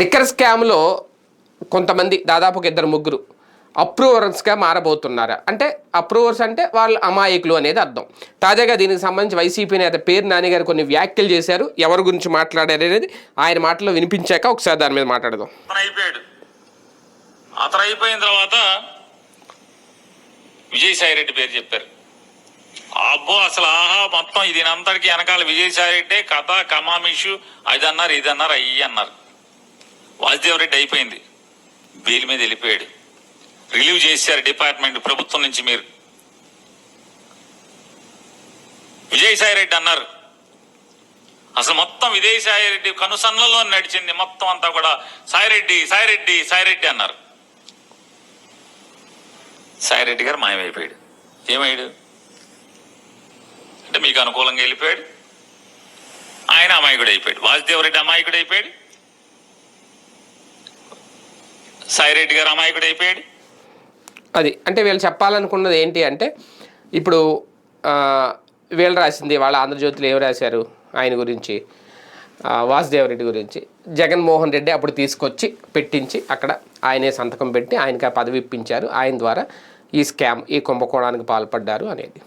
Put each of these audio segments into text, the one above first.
Liquor స్కామ్లో కొంతమంది దాదాపు ఒక ఇద్దరు ముగ్గురు అప్రూవర్స్గా మారబోతున్నారు? అంటే అప్రూవర్స్ అంటే వాళ్ళు అమాయకులు అనేది అర్థం. తాజాగా దీనికి సంబంధించి వైసీపీ నేత పేరు నాన్నగారు కొన్ని వ్యాఖ్యలు చేశారు. ఎవరి గురించి మాట్లాడారు అనేది ఆయన మాటలో వినిపించాక ఒకసారి దాని మీద మాట్లాడదాం. అతను అయిపోయాడు అతను అయిపోయిన తర్వాత విజయసాయిరెడ్డి పేరు చెప్పారు. అబ్బో అసలు ఆహా మొత్తం ఇది అంతటికి వెనకాల విజయసాయిరెడ్డి కథ కమామిషు అది అన్నారు ఇది అన్నారు అయ్యి అన్నారు వాసుదేవ్ రెడ్డి అయిపోయింది. బెయిల్ మీద వెళ్ళిపోయాడు. రిలీవ్ చేశారు డిపార్ట్మెంట్ ప్రభుత్వం నుంచి మీరు. విజయసాయి రెడ్డి అన్నారు. అసలు మొత్తం విజయసాయి రెడ్డి కనుసన్నలో నడిచింది మొత్తం అంతా కూడా సాయిరెడ్డి సాయిరెడ్డి సాయిరెడ్డి అన్నారు. సాయిరెడ్డి గారు మాయమైపోయాడు. ఏమయ్యాడు? అంటే మీకు అనుకూలంగా వెళ్ళిపోయాడు. ఆయన అమాయకుడు అయిపోయాడు. వాసుదేవరెడ్డి అమాయకుడు అయిపోయాడు. సాయిరెడ్డి గారు అమాయకుడు అయిపోయాడు. అది అంటే వీళ్ళు చెప్పాలనుకున్నది ఏంటి అంటే ఇప్పుడు వీళ్ళు రాసింది వాళ్ళ ఆంధ్రజ్యోతిలో ఏం రాశారు ఆయన గురించి వాసుదేవరెడ్డి గురించి. జగన్మోహన్ రెడ్డి అప్పుడు తీసుకొచ్చి పెట్టించి అక్కడ ఆయనే సంతకం పెట్టి ఆయనకి ఆ పదవి ఇప్పించారు. ఆయన ద్వారా ఈ స్కామ్ ఈ కుంభకోణానికి పాల్పడ్డారు అనేది.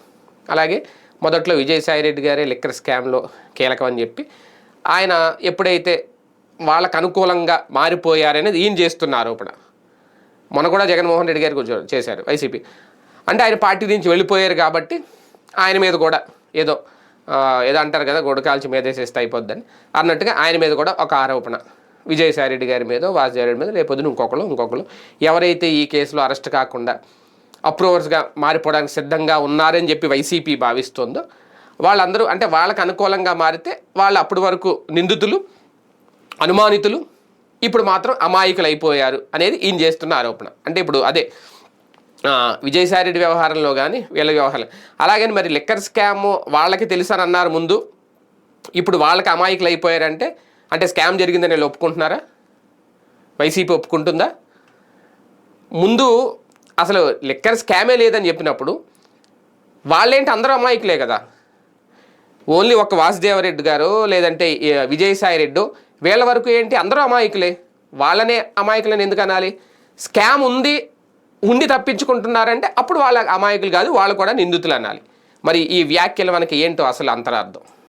అలాగే మొదట్లో విజయసాయిరెడ్డి గారే లిక్కర్ స్కామ్లో కీలకం అని చెప్పి ఆయన ఎప్పుడైతే వాళ్ళకు అనుకూలంగా మారిపోయారనేది ఈయన చేస్తున్న ఆరోపణ. మొన్న కూడా జగన్మోహన్ రెడ్డి గారు చేశారు వైసీపీ. అంటే ఆయన పార్టీ నుంచి వెళ్ళిపోయారు కాబట్టి ఆయన మీద కూడా ఏదో ఏదో అంటారు కదా గొడకాల్చి మీద వేసేస్తే అయిపోద్దని అన్నట్టుగా ఆయన మీద కూడా ఒక ఆరోపణ. విజయసాయి రెడ్డి గారి మీద వాసుదేవ్ రెడ్డి మీద రేపొద్దున ఇంకొకరు ఇంకొకరు ఎవరైతే ఈ కేసులో అరెస్ట్ కాకుండా అప్రూవర్స్గా మారిపోవడానికి సిద్ధంగా ఉన్నారని చెప్పి వైసీపీ భావిస్తుందో వాళ్ళందరూ అంటే వాళ్ళకు అనుకూలంగా మారితే వాళ్ళు అప్పటి వరకు నిందితులు అనుమానితులు ఇప్పుడు మాత్రం అమాయకులు అయిపోయారు అనేది ఈయన చేస్తున్న ఆరోపణ. అంటే ఇప్పుడు అదే ఆ, విజయసాయిరెడ్డి వ్యవహారంలో కానీ వీళ్ళ వ్యవహారం. అలాగని మరి లిక్కర్ స్కామ్ వాళ్ళకి తెలుసని అన్నారు ముందు. ఇప్పుడు వాళ్ళకి అమాయకులు అయిపోయారంటే అంటే స్కామ్ జరిగిందని వీళ్ళు ఒప్పుకుంటున్నారా? వైసీపీ ఒప్పుకుంటుందా? ముందు అసలు లిక్కర్ స్కామే లేదని చెప్పినప్పుడు వాళ్ళేంటి అందరూ అమాయకులే కదా? ఓన్లీ ఒక వాసుదేవరెడ్డి గారు లేదంటే విజయసాయి రెడ్డి వీళ్ళ వరకు ఏంటి? అందరూ అమాయకులే. వాళ్ళనే అమాయకులని ఎందుకు అనాలి? స్కామ్ ఉంది ఉండి తప్పించుకుంటున్నారంటే అప్పుడు వాళ్ళ అమాయకులు కాదు వాళ్ళు కూడా నిందితులు అనాలి. మరి ఈ వ్యాఖ్యలు మనకి ఏంటో అసలు అంతరార్థం?